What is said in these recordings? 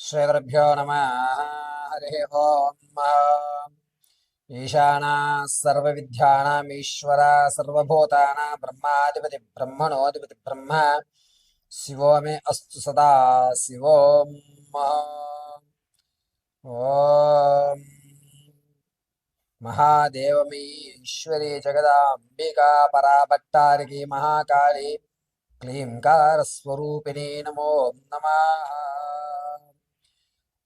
श्रीगुरुभ्यो नमः। हरिः ओम्। ईशाना सर्वविद्यानामीश्वरा सर्वभूतानां ब्रह्माधिपति ब्रह्मणोऽधिपति ब्रह्म। शिवो मे अस्तु सदा। शिवोम् ॐ महादेवमीश्वरी जगदाम्बिका पराभट्टारिकी महाकाली क्लीङ्कारस्वरूपिणी नमो नमः।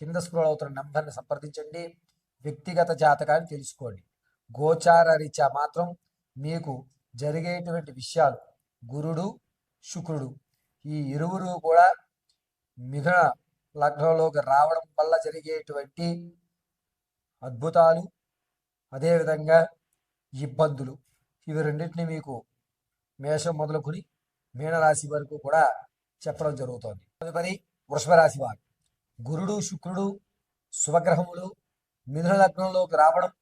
కింద స్క్రోల్ అవుతున్న నెంబర్ని సంప్రదించండి. వ్యక్తిగత జాతకాన్ని తెలుసుకోండి. గోచార రీత్యా మాత్రం మీకు జరిగేటువంటి విషయాలు గురుడు శుక్రుడు ఈ ఇరువురు కూడా మిథున లగ్నంలోకి రావడం వల్ల జరిగేటువంటి అద్భుతాలు అదేవిధంగా ఇబ్బందులు. ఇవి రెండింటిని మీకు మేషం మొదలుకొని మీనరాశి వరకు కూడా చెప్పడం జరుగుతోంది. తదుపరి వృషభ రాశి వారు. గురుడు శుక్రుడు శుభగ్రహములు మిథున లగ్నంలోకి రావడం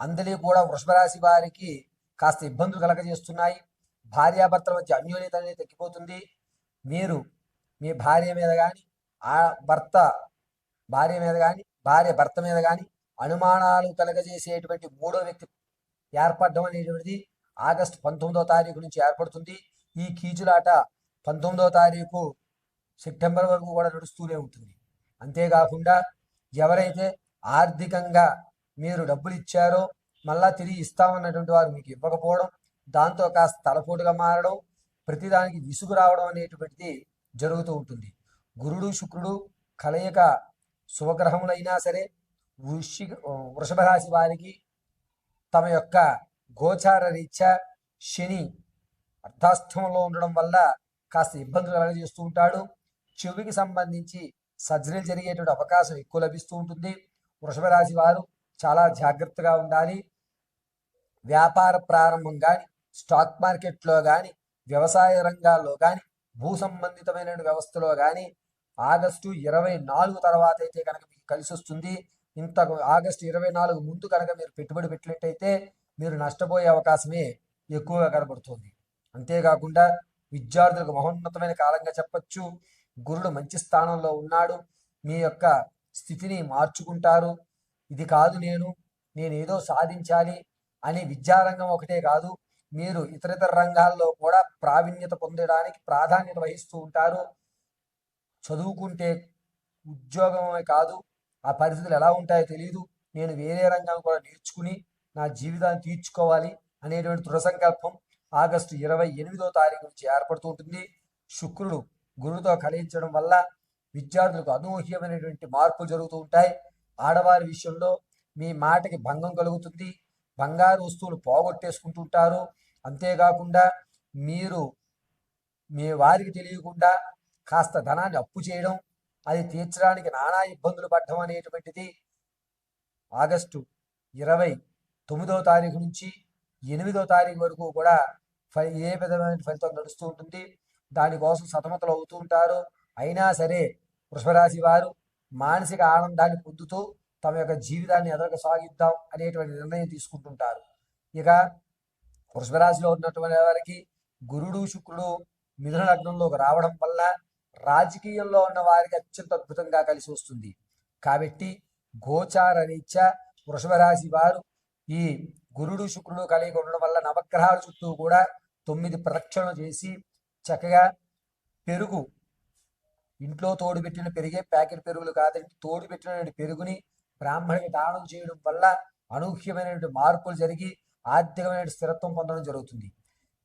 అందరి కూడా వృషభ రాశి వారికి కాస్త ఇబ్బందులు కలగజేస్తున్నాయి. భార్యాభర్తల మధ్య అన్యోన్యత అనేది తగ్గిపోతుంది. మీరు మీ భార్య మీద కానీ ఆ భర్త భార్య మీద కానీ భార్య భర్త మీద కానీ అనుమానాలు కలగజేసేటువంటి మూడో వ్యక్తి ఏర్పడడం అనేటువంటిది ఆగస్టు పంతొమ్మిదో తారీఖు నుంచి ఏర్పడుతుంది. ఈ కీచులాట పంతొమ్మిదో తారీఖు సెప్టెంబర్ వరకు కూడా నడుస్తూనే ఉంటుంది. అంతేకాకుండా ఎవరైతే ఆర్థికంగా మీరు డబ్బులు ఇచ్చారో మళ్ళా తిరిగి ఇస్తామన్నటువంటి వారు మీకు ఇవ్వకపోవడం దాంతో కాస్త తలపోటుగా మారడం ప్రతిదానికి విసుగు రావడం అనేటువంటిది జరుగుతూ ఉంటుంది. గురుడు శుక్రుడు కలయిక శుభగ్రహములైనా సరే వృషి వృషభ రాశి వారికి తమ యొక్క గోచార రీత్యా శని అర్ధాష్టమంలో ఉండడం వల్ల కాస్త ఇబ్బందులు కలగజేస్తూ ఉంటాడు. చెవికి సంబంధించి సర్జరీలు జరిగేటువంటి అవకాశం ఎక్కువ లభిస్తూ ఉంటుంది. వృషభ రాశి వారు చాలా జాగ్రత్తగా ఉండాలి. వ్యాపార ప్రారంభం కానీ స్టాక్ మార్కెట్లో కానీ వ్యవసాయ రంగాల్లో కానీ భూ సంబంధితమైన వ్యవస్థలో కానీ ఆగస్టు ఇరవై నాలుగు తర్వాత అయితే కనుక మీకు కలిసి వస్తుంది. ఇంత ఆగస్టు ఇరవై నాలుగు ముందు కనుక మీరు పెట్టుబడి పెట్టినట్టయితే మీరు నష్టపోయే అవకాశమే ఎక్కువగా కనబడుతుంది. అంతేకాకుండా విద్యార్థులకు మహోన్నతమైన కాలంగా చెప్పచ్చు. గురుడు మంచి స్థానంలో ఉన్నాడు. మీ యొక్క స్థితిని మార్చుకుంటారు. ఇది కాదు నేను నేను ఏదో సాధించాలి అని విద్యారంగం ఒకటే కాదు. మీరు ఇతరితర రంగాల్లో కూడా ప్రావీణ్యత పొందడానికి ప్రాధాన్యత వహిస్తూ ఉంటారు. చదువుకుంటే ఉద్యోగమే కాదు. ఆ పరిస్థితులు ఎలా ఉంటాయో తెలియదు నేను వేరే రంగం కూడా నేర్చుకుని నా జీవితాన్ని తీర్చుకోవాలి అనేటువంటి దృఢ సంకల్పం ఆగస్టు ఇరవై ఎనిమిదో తారీఖు నుంచి ఏర్పడుతూ ఉంటుంది. శుక్రుడు గురువుతో కలయించడం వల్ల విద్యార్థులకు అనూహ్యమైనటువంటి మార్పులు జరుగుతూ ఉంటాయి. ఆడవారి విషయంలో మీ మాటకి భంగం కలుగుతుంది. బంగారు వస్తువులు పోగొట్టేసుకుంటుంటారు. అంతేకాకుండా మీరు మీ వారికి తెలియకుండా కాస్త ధనాన్ని అప్పు చేయడం అది తీర్చడానికి నానా ఇబ్బందులు పడడం అనేటువంటిది ఆగస్టు ఇరవై తొమ్మిదవ తారీఖు నుంచి ఎనిమిదో తారీఖు వరకు కూడా ఫై ఏ విధమైన ఫలితం నడుస్తూ ఉంటుంది. దానికోసం సతమతలు అవుతూ ఉంటారు. అయినా సరే వృషభరాశి వారు మానసిక ఆనందాన్ని పొందుతూ తమ యొక్క జీవితాన్ని ఎదరకు సాగిద్దాం అనేటువంటి నిర్ణయం తీసుకుంటుంటారు. ఇక వృషభరాశిలో ఉన్నటువంటి వారికి గురుడు శుక్రుడు మిథున లగ్నంలోకి రావడం వల్ల రాజకీయంలో ఉన్న వారికి అత్యంత అద్భుతంగా కలిసి వస్తుంది. కాబట్టి గోచార రీత్యా వృషభరాశి వారు ఈ గురుడు శుక్రుడు కలిగి ఉండడం వల్ల నవగ్రహాల చుట్టూ కూడా తొమ్మిది ప్రదక్షిణలు చేసి చక్కగా పెరుగు. ఇంట్లో తోడు పెట్టిన పెరిగే ప్యాకెట్ పెరుగులు కాదండి తోడు పెట్టిన పెరుగుని బ్రాహ్మణికి దానం చేయడం వల్ల అనూహ్యమైనటువంటి మార్పులు జరిగి ఆర్థికమైన స్థిరత్వం పొందడం జరుగుతుంది.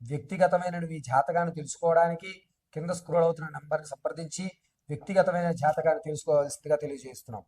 వ్యక్తిగతమైన మీ జాతకాన్ని తెలుసుకోవడానికి కింద స్క్రోల్ అవుతున్న నంబర్ని సంప్రదించి వ్యక్తిగతమైన జాతకాన్ని తెలుసుకోవాల్సిందిగా తెలియజేస్తున్నాం.